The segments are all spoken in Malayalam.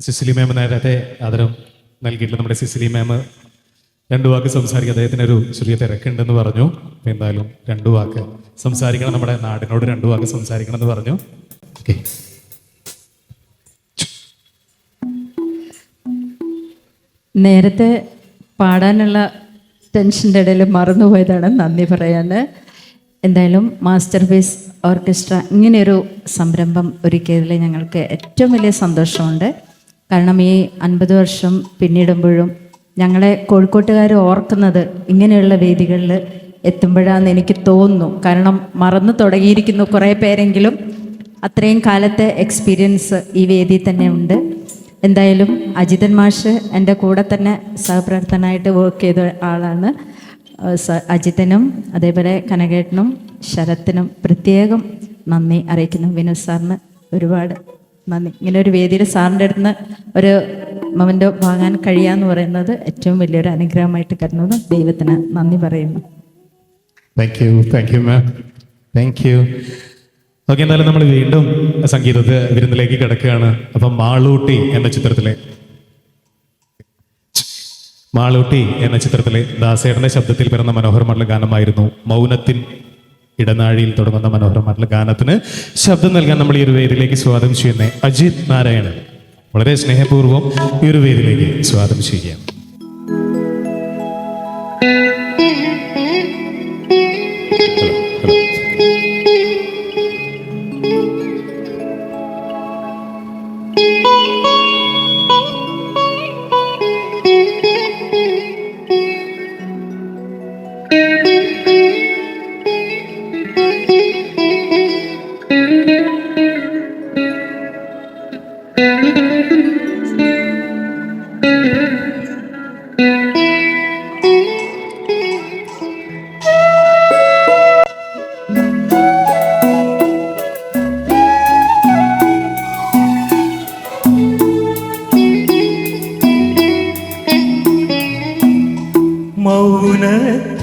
സിസിലി മാം നേരത്തെ ആദരം നൽകിയിട്ടുള്ള നമ്മുടെ സിസിലി മാം രണ്ടു വാക്ക് സംസാരിക്കുക അദ്ദേഹത്തിന് ഒരു ചെറിയ തിരക്കുണ്ടെന്ന് പറഞ്ഞു. എന്തായാലും രണ്ടു വാക്ക് സംസാരിക്കണം. നമ്മുടെ നാടിനോട് രണ്ടു വാക്ക് സംസാരിക്കണം എന്ന് പറഞ്ഞു. ഓക്കെ. നേരത്തെ പാടാനുള്ള ടെൻഷന്റെ ഇടയിൽ മറന്നുപോയതാണ് നന്ദി പറയാൻ. എന്തായാലും മാസ്റ്റർ പീസ് ഓർക്കസ്ട്ര ഇങ്ങനെയൊരു സംരംഭം ഒരുക്കിയതിൽ ഞങ്ങൾക്ക് ഏറ്റവും വലിയ സന്തോഷമുണ്ട്. കാരണം ഈ അൻപത് വർഷം പിന്നിടുമ്പോഴും ഞങ്ങളെ കോഴിക്കോട്ടുകാർ ഓർക്കുന്നത് ഇങ്ങനെയുള്ള വേദികളിൽ എത്തുമ്പോഴാണെന്ന് എനിക്ക് തോന്നുന്നു. കാരണം മറന്നു തുടങ്ങിയിരിക്കുന്നു കുറേ പേരെങ്കിലും. അത്രയും കാലത്തെ എക്സ്പീരിയൻസ് ഈ വേദി തന്നെ ഉണ്ട്. എന്തായാലും അജിതൻ മാഷ് എന്റെ കൂടെ തന്നെ സഹപ്രവർത്തനായിട്ട് വർക്ക് ചെയ്ത ആളാണ്. അജിതനും അതേപോലെ കനകേട്ടനും ശരത്തിനും പ്രത്യേകം നന്ദി അറിയിക്കുന്നു. വിനോദ് സാറിന് ഒരുപാട് നന്ദി. ഇങ്ങനെ ഒരു വേദിയിൽ സാറിന്റെ അടുത്ത് ഒരു മൊമെന്റ് വാങ്ങാൻ കഴിയാന്ന് പറയുന്നത് ഏറ്റവും വലിയൊരു അനുഗ്രഹമായിട്ട് കരുതുന്നു ദൈവത്തിന് നന്ദി പറയുന്നു. Thank you thank you ma'am thank you okay എന്നാലും നമ്മൾ വീണ്ടും സംഗീതത്തെ വിരുന്നിലേക്ക് കിടക്കുകയാണ്. അപ്പം മാളൂട്ടി എന്ന ചിത്രത്തിലെ മാളൂട്ടി എന്ന ചിത്രത്തിലെ ദാസേടന്റെ ശബ്ദത്തിൽ പിറന്ന മനോഹരമായിട്ടുള്ള ഗാനമായിരുന്നു. മൗനത്തിൻ ഇടനാഴിയിൽ തുടങ്ങുന്ന മനോഹരമായിട്ടുള്ള ഗാനത്തിന് ശബ്ദം നൽകാൻ നമ്മൾ ഈ ഒരു വേദിയിലേക്ക് സ്വാഗതം ചെയ്യുന്ന അജിത് നാരായണൻ. വളരെ സ്നേഹപൂർവം ഈ ഒരു വേദിയിലേക്ക് സ്വാഗതം ചെയ്യുകയാണ്.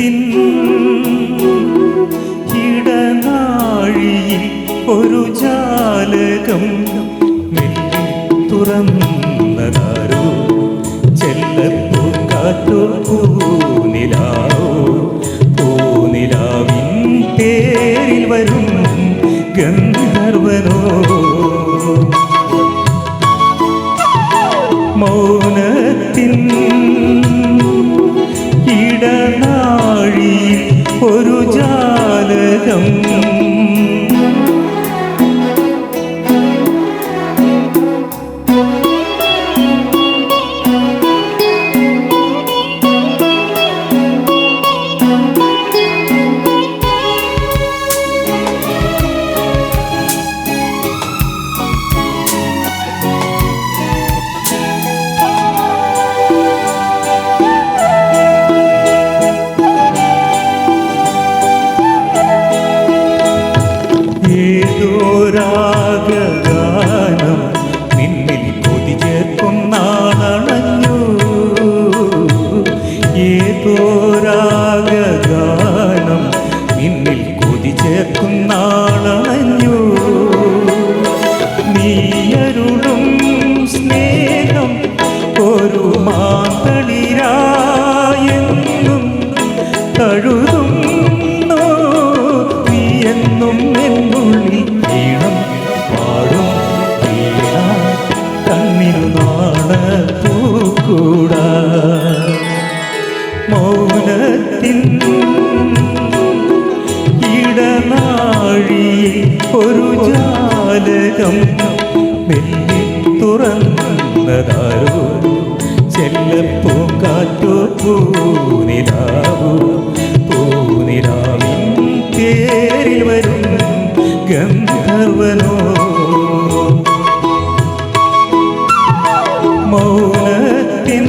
മൗനത്തിൻ ഇടനാഴിയിൽ ഒരു ജാലകം തുറന്നതാരോ? ചെല്ലപ്പൂക്കാറ്റോ കാറ്റോ പൂനിലാവിൻ ഏതോ രാഗഗാനം നിന്നിൽ കൊതിച്ചേർക്കുന്നാണണഞ്ഞു ഏതോ രാഗഗാനം നിന്നിൽ കൊതിച്ചേർക്കുന്നാണണഞ്ഞു നീയരുളും സ്നേഹം ഒരു മാതളിരായെന്നും തഴുതുന്നു ജാലകം മെല്ലി തുറന്നതാരോ ചെല്ലപ്പൂങ്കാറ്റോ പൂനിലാവോ പൂനിലാവിൻ പേരിൽ വരും ഗന്ധർവനോ. മൗനത്തിൻ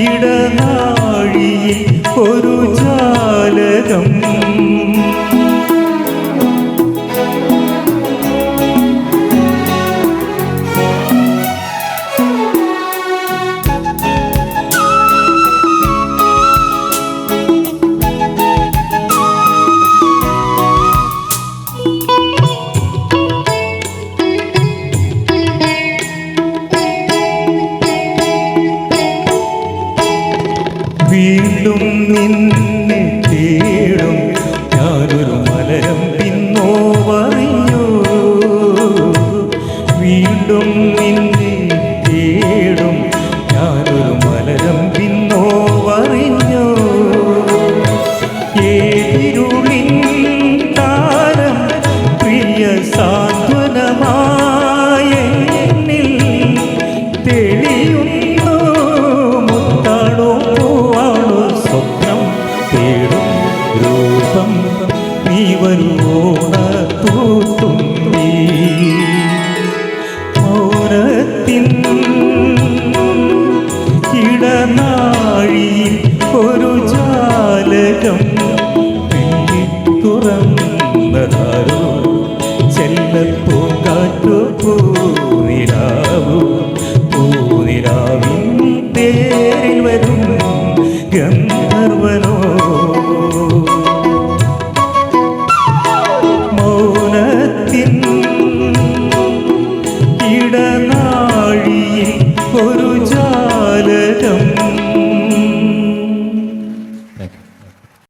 ഇടനാഴിയിൽ ഒരു ജാലകം വീണ്ടും നിന്നെ ജാലകം